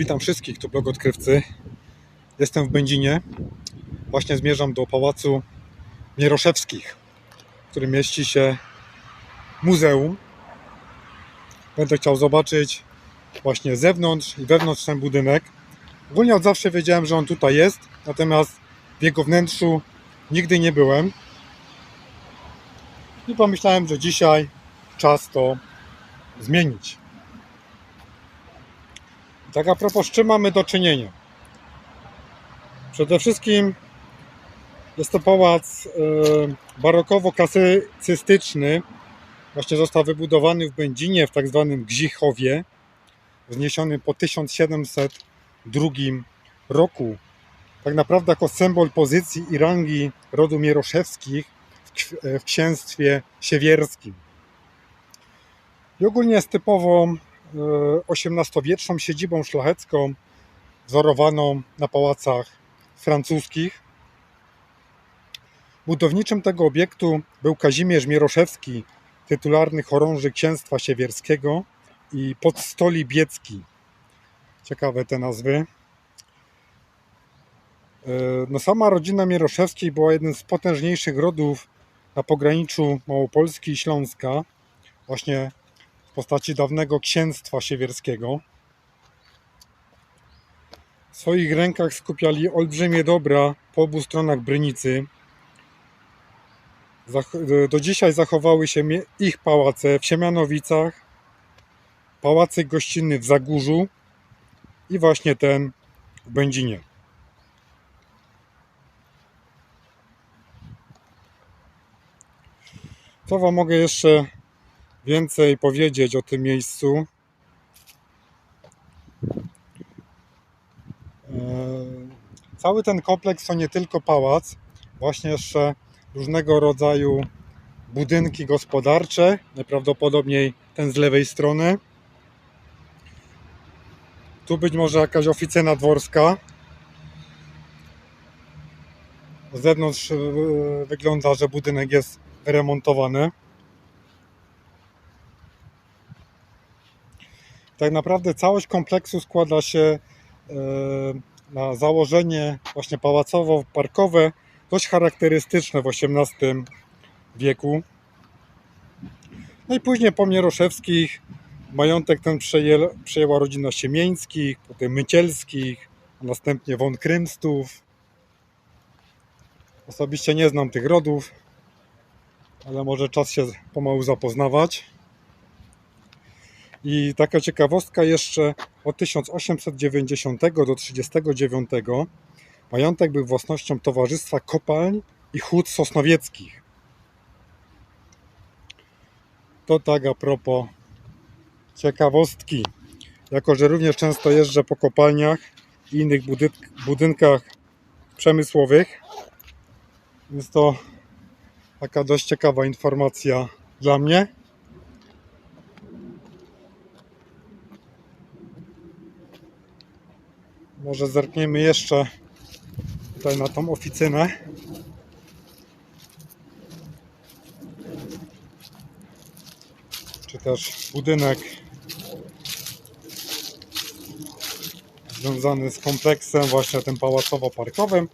Witam wszystkich, tu blog odkrywcy. Jestem w Będzinie. Właśnie zmierzam do pałacu Mieroszewskich, w którym mieści się muzeum. Będę chciał zobaczyć właśnie zewnątrz i wewnątrz ten budynek. Ogólnie od zawsze wiedziałem, że on tutaj jest, natomiast w jego wnętrzu nigdy nie byłem. I pomyślałem, że dzisiaj czas to zmienić. Tak a propos, z czym mamy do czynienia? Przede wszystkim jest to pałac e, barokowo-klasycystyczny. Właśnie został wybudowany w Będzinie, w tak zwanym Gzichowie, wzniesiony po 1702 roku. Tak naprawdę jako symbol pozycji i rangi rodu Mieroszewskich w, w księstwie siewierskim. I ogólnie jest typową XVIII-wieczną siedzibą szlachecką, wzorowaną na pałacach francuskich. Budowniczym tego obiektu był Kazimierz Mieroszewski, tytularny chorąży księstwa siewierskiego i podstoli biecki. Ciekawe te nazwy. E, No sama rodzina Mieroszewskich była jednym z potężniejszych rodów na pograniczu Małopolski i Śląska. Właśnie postaci dawnego księstwa siewierskiego. W swoich rękach skupiali olbrzymie dobra po obu stronach Brynicy. Zach- Do dzisiaj zachowały się ich pałace w Siemianowicach, pałacyk gościnny w Zagórzu i właśnie ten w Będzinie. Co Wam mogę jeszcze więcej powiedzieć o tym miejscu. E, Cały ten kompleks to nie tylko pałac, właśnie jeszcze różnego rodzaju budynki gospodarcze, najprawdopodobniej ten z lewej strony. Tu być może jakaś oficyna dworska. Z zewnątrz e, wygląda, że budynek jest remontowany. Tak naprawdę całość kompleksu składa się e, na założenie właśnie pałacowo-parkowe, dość charakterystyczne w XVIII wieku. No i później po Mieroszewskich majątek ten przejęła, przejęła rodzina Siemieńskich, potem Mycielskich, a następnie von Krymstów. Osobiście nie znam tych rodów, ale może czas się pomału zapoznawać. I taka ciekawostka jeszcze od 1890 do 1939 majątek był własnością Towarzystwa Kopalń i Hut Sosnowieckich. To tak a propos ciekawostki. Jako, że również często jeżdżę po kopalniach i innych budynkach przemysłowych, jest to taka dość ciekawa informacja dla mnie. Może zerkniemy jeszcze tutaj na tą oficynę. Czy też budynek związany z kompleksem właśnie tym pałacowo-parkowym.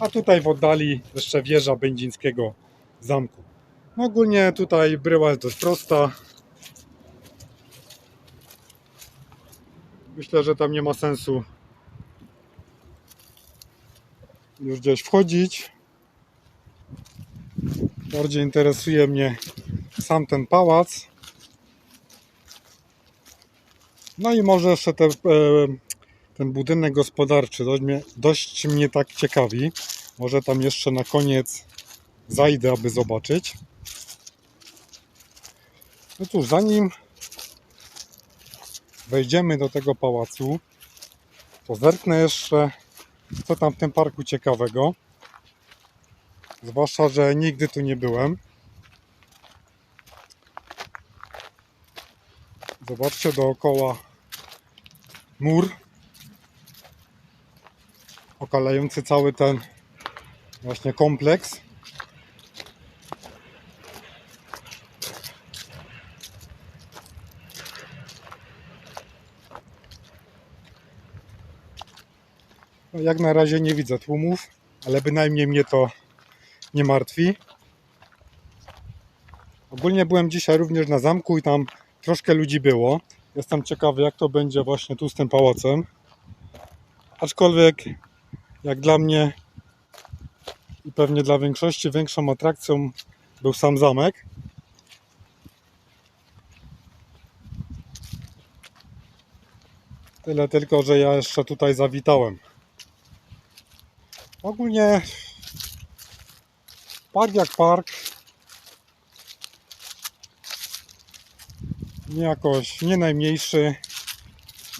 A tutaj w oddali jeszcze wieża Będzińskiego Zamku. No ogólnie tutaj bryła jest dość prosta. Myślę, że tam nie ma sensu już gdzieś wchodzić. Bardziej interesuje mnie sam ten pałac. No i może jeszcze te, e, ten budynek gospodarczy dość mnie, dość mnie tak ciekawi. Może tam jeszcze na koniec zajdę, aby zobaczyć. No cóż, zanim wejdziemy do tego pałacu, to zerknę jeszcze co tam w tym parku ciekawego. Zwłaszcza, że nigdy tu nie byłem. Zobaczcie dookoła mur okalający cały ten właśnie kompleks. Jak na razie nie widzę tłumów, ale bynajmniej mnie to nie martwi. Ogólnie byłem dzisiaj również na zamku i tam troszkę ludzi było. Jestem ciekawy, jak to będzie właśnie tu z tym pałacem. Aczkolwiek, jak dla mnie i pewnie dla większości, większą atrakcją był sam zamek. Tyle tylko, że ja jeszcze tutaj zawitałem. Ogólnie park jak park. Nie jakoś, nie najmniejszy.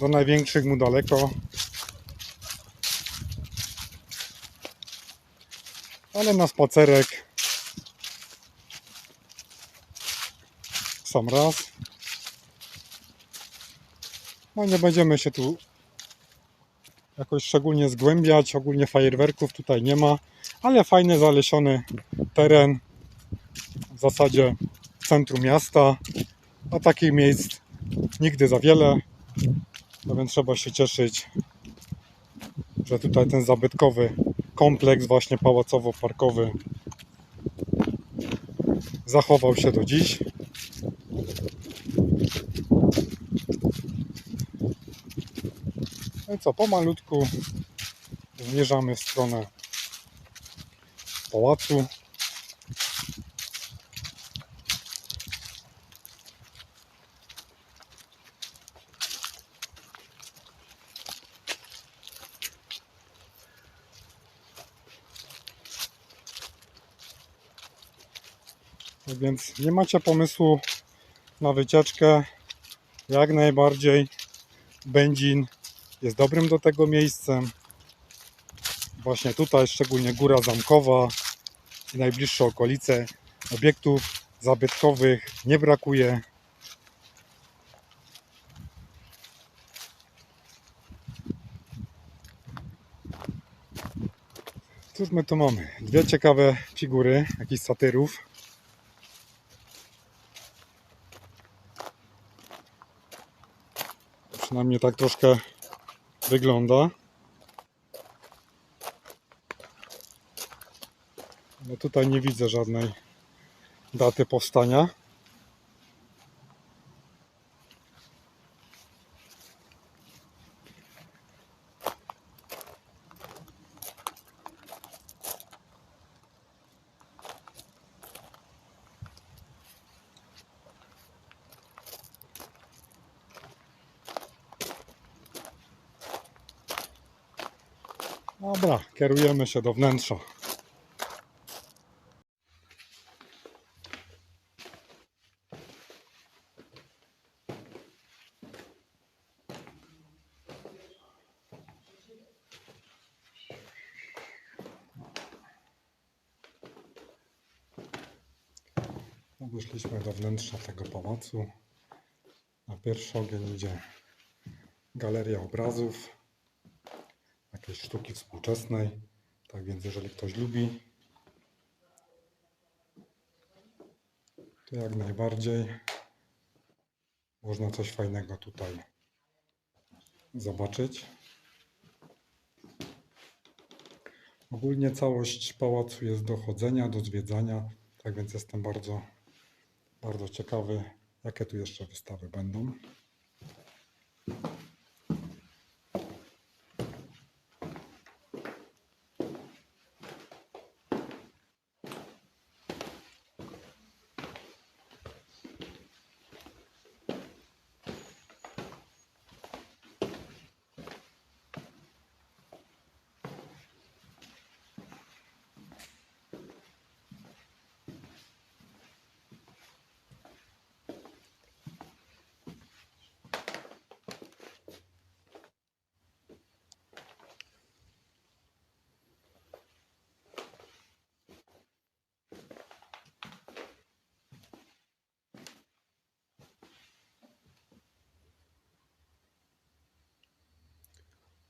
Do największych mu daleko. Ale na spacerek sam raz. No nie będziemy się tu jakoś szczególnie zgłębiać. Ogólnie fajerwerków tutaj nie ma, ale fajny zalesiony teren w zasadzie w centrum miasta. A takich miejsc nigdy za wiele. No więc trzeba się cieszyć, że tutaj ten zabytkowy kompleks właśnie pałacowo-parkowy zachował się do dziś. No i co, pomalutku zmierzamy w stronę pałacu. Tak więc nie macie pomysłu na wycieczkę, jak najbardziej Będzin jest dobrym do tego miejscem. Właśnie tutaj, szczególnie Góra Zamkowa i najbliższe okolice obiektów zabytkowych nie brakuje. Cóż my tu mamy? Dwie ciekawe figury, jakichś satyrów. Przynajmniej tak troszkę wygląda. No tutaj nie widzę żadnej daty powstania. Dobra, kierujemy się do wnętrza. Wyszliśmy do wnętrza tego pałacu. Na pierwszy ogień idzie galeria obrazów jakiejś sztuki współczesnej. Tak więc, jeżeli ktoś lubi, to jak najbardziej można coś fajnego tutaj zobaczyć. Ogólnie całość pałacu jest do chodzenia, do zwiedzania, tak więc jestem bardzo, bardzo ciekawy, jakie tu jeszcze wystawy będą.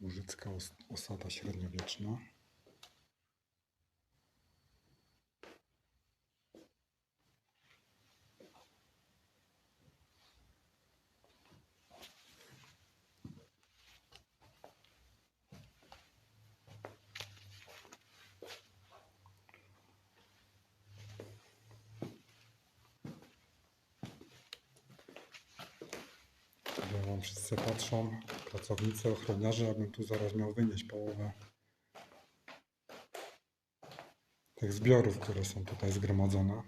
Łużycka os- osada średniowieczna. Pracownicy, ochroniarze, jakbym tu zaraz miał wynieść połowę tych zbiorów, które są tutaj zgromadzone.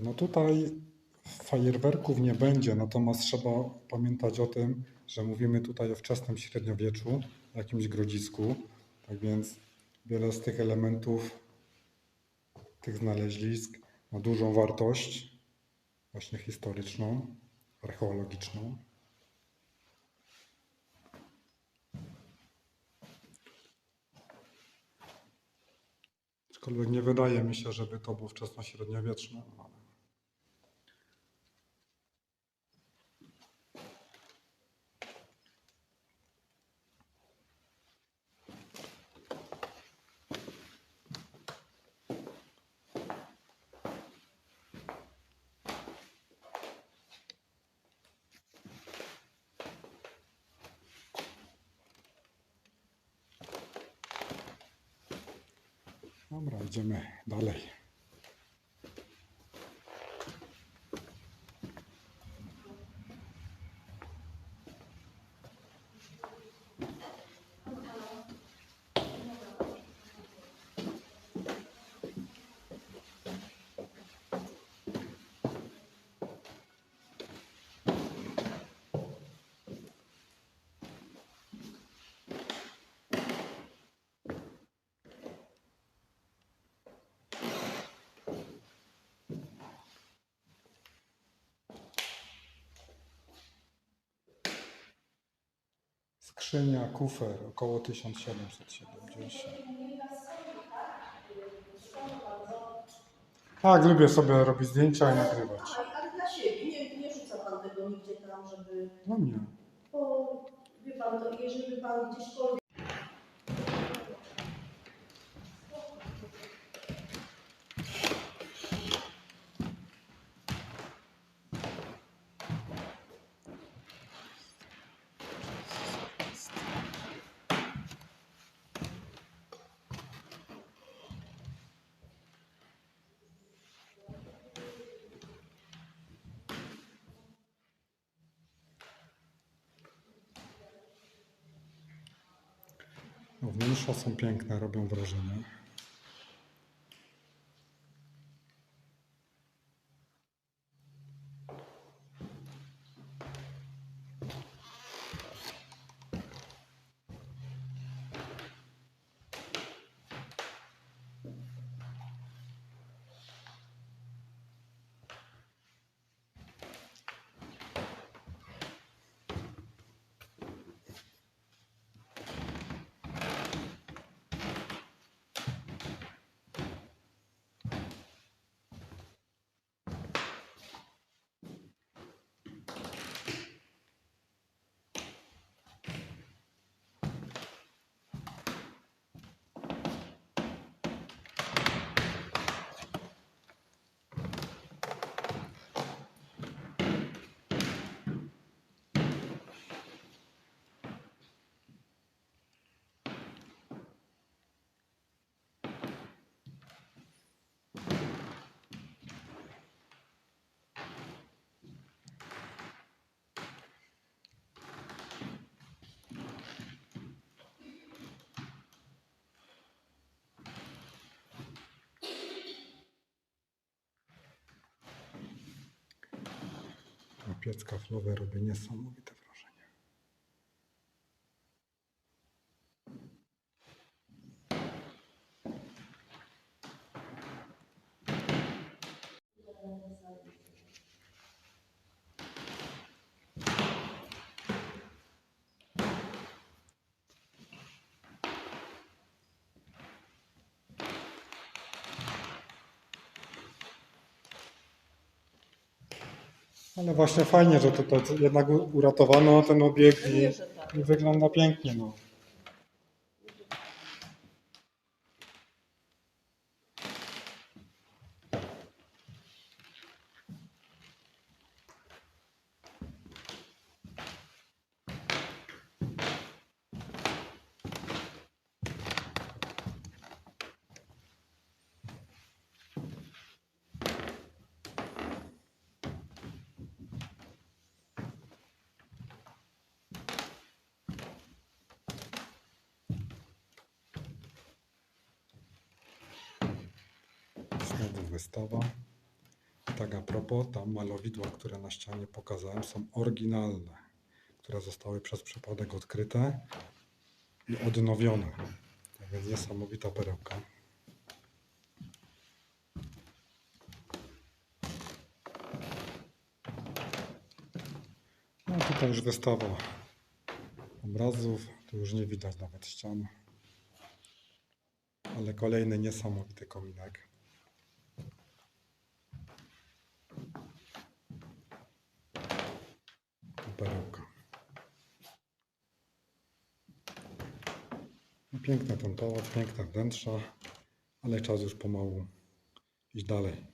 No tutaj fajerwerków nie będzie, natomiast trzeba pamiętać o tym, że mówimy tutaj o wczesnym średniowieczu, jakimś grodzisku. Tak więc wiele z tych elementów, tych znalezisk ma dużą wartość właśnie historyczną, archeologiczną. Aczkolwiek nie wydaje mi się, żeby to było wczesnośredniowieczne. ale- Dobra, idziemy dalej. Skrzynia, kufer, około 1770. Tak, lubię sobie robić zdjęcia i nagrywać. Ale dla siebie. Nie, nie rzuca pan tego nigdzie tam, żeby. No nie. Bo wie pan, to jeżeli by pan gdzieśkolwiek. Wnętrza są piękne, robią wrażenie. A piec kaflowy robi niesamowite wrażenie. Ale właśnie fajnie, że tutaj jednak uratowano ten obiekt i, i wygląda pięknie. No. I tak a propos, tam malowidła, które na ścianie pokazałem, są oryginalne, które zostały przez przypadek odkryte i odnowione. Tak więc niesamowita perełka. No tutaj już wystawa obrazów, tu już nie widać nawet ścian. Ale kolejny niesamowity kominek. Perełka. Piękny ten pałac, piękne wnętrza, ale czas już pomału iść dalej.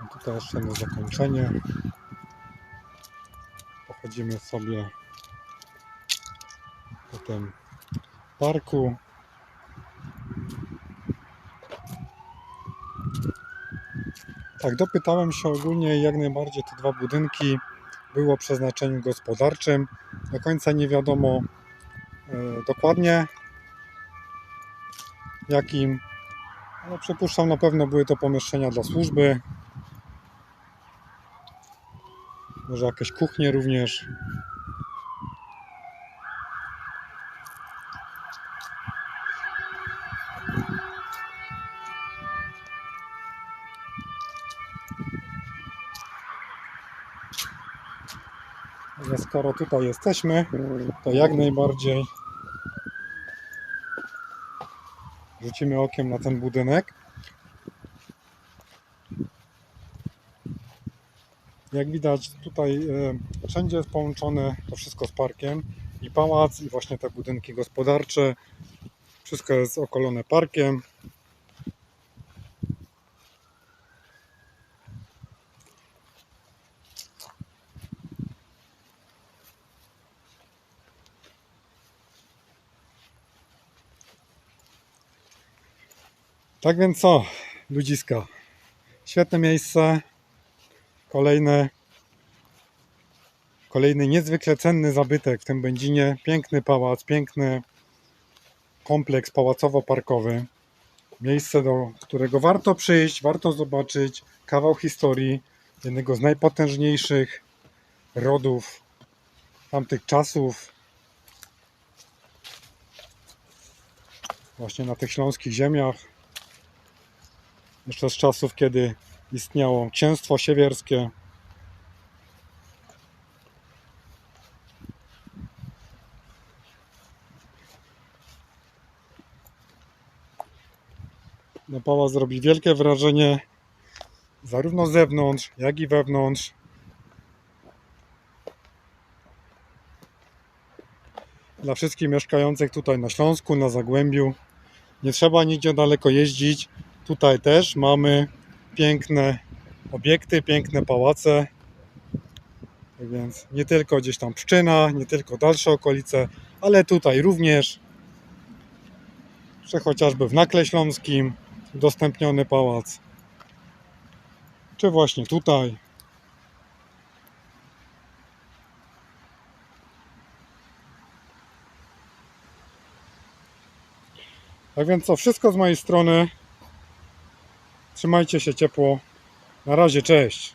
A tutaj jeszcze na zakończenie pochodzimy sobie po tym parku. Tak, dopytałem się ogólnie jak najbardziej te dwa budynki były o przeznaczeniu gospodarczym. Do końca nie wiadomo e, dokładnie jakim, ale przypuszczam na pewno były to pomieszczenia dla służby. Może jakieś kuchnie również. Ale skoro tutaj jesteśmy, to jak najbardziej rzucimy okiem na ten budynek. Jak widać, tutaj e, wszędzie jest połączone to wszystko z parkiem. I pałac, i właśnie te budynki gospodarcze. Wszystko jest okolone parkiem. Tak więc co, ludziska? Świetne miejsce. Kolejne, kolejny niezwykle cenny zabytek w tym Będzinie. Piękny pałac, piękny kompleks pałacowo-parkowy. Miejsce, do którego warto przyjść, warto zobaczyć kawał historii jednego z najpotężniejszych rodów tamtych czasów. Właśnie na tych śląskich ziemiach. Jeszcze z czasów, kiedy istniało księstwo siewierskie. No, pałac zrobi wielkie wrażenie zarówno z zewnątrz, jak i wewnątrz. Dla wszystkich mieszkających tutaj na Śląsku, na Zagłębiu. Nie trzeba nigdzie daleko jeździć. Tutaj też mamy piękne obiekty, piękne pałace. Tak więc nie tylko gdzieś tam Pszczyna, nie tylko dalsze okolice, ale tutaj również, że chociażby w Nakle Śląskim udostępniony pałac, czy właśnie tutaj. Tak więc to wszystko z mojej strony. Trzymajcie się ciepło. Na razie, cześć.